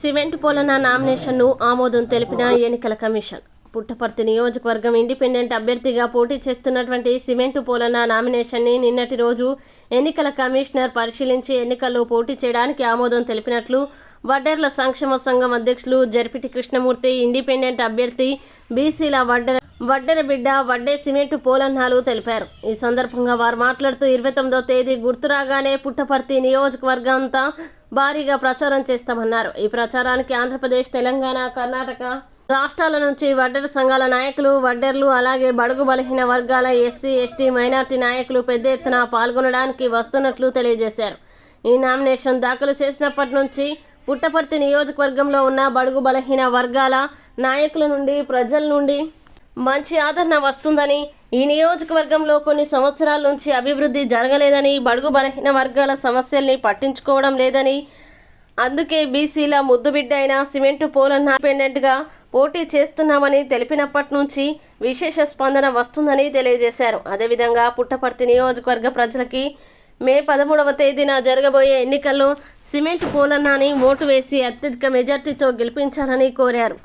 Cement పోలన నామినేషన్ను ఆమోదం తెలిపిన ఎన్నికల కమిషన్. పుట్టపర్తి నియోజకవర్గం ఇండిపెండెంట్ అభ్యర్థిగా పోటీ చేస్తున్నటువంటి సిమెంటు పోలన నామినేషన్ని నిన్నటి రోజు ఎన్నికల కమిషనర్ పరిశీలించి ఎన్నికల్లో పోటీ చేయడానికి ఆమోదం తెలిపినట్లు వడ్డర్ల సంక్షేమ సంఘం అధ్యక్షులు జర్పిటి కృష్ణమూర్తి ఇండిపెండెంట్ అభ్యర్థి బీసీల వడ్డర్ వడ్డెర బిడ్డ వడ్డే సిమెంటు పోలన్నాలు తెలిపారు. ఈ సందర్భంగా వారు మాట్లాడుతూ ఇరవై తొమ్మిదో తేదీ గుర్తురాగానే పుట్టపర్తి నియోజకవర్గం అంతా భారీగా ప్రచారం చేస్తామన్నారు. ఈ ప్రచారానికి ఆంధ్రప్రదేశ్ తెలంగాణ కర్ణాటక రాష్ట్రాల నుంచి వడ్డెర సంఘాల నాయకులు వడ్డెర్లు అలాగే బడుగు బలహీన వర్గాల ఎస్సీ ఎస్టీ మైనార్టీ నాయకులు పెద్ద ఎత్తున పాల్గొనడానికి వస్తున్నట్లు తెలియజేశారు. ఈ నామినేషన్ దాఖలు చేసినప్పటి నుంచి పుట్టపర్తి నియోజకవర్గంలో ఉన్న బడుగు బలహీన వర్గాల నాయకుల నుండి ప్రజల నుండి మంచి ఆదరణ వస్తుందని ఈ నియోజకవర్గంలో కొన్ని సంవత్సరాల నుంచి అభివృద్ధి జరగలేదని బడుగు బలహీన వర్గాల సమస్యల్ని పట్టించుకోవడం లేదని అందుకే బీసీల ముద్దుబిడ్డ అయిన సిమెంటు పోలన్న ఇండిపెండెంట్గా పోటీ చేస్తున్నామని తెలిపినప్పటి నుంచి విశేష స్పందన వస్తుందని తెలియజేశారు. అదేవిధంగా పుట్టపర్తి నియోజకవర్గ ప్రజలకి మే పదమూడవ తేదీన జరగబోయే ఎన్నికల్లో సిమెంట్ పోలన్నాని ఓటు వేసి అత్యధిక మెజార్టీతో గెలిపించాలని కోరారు.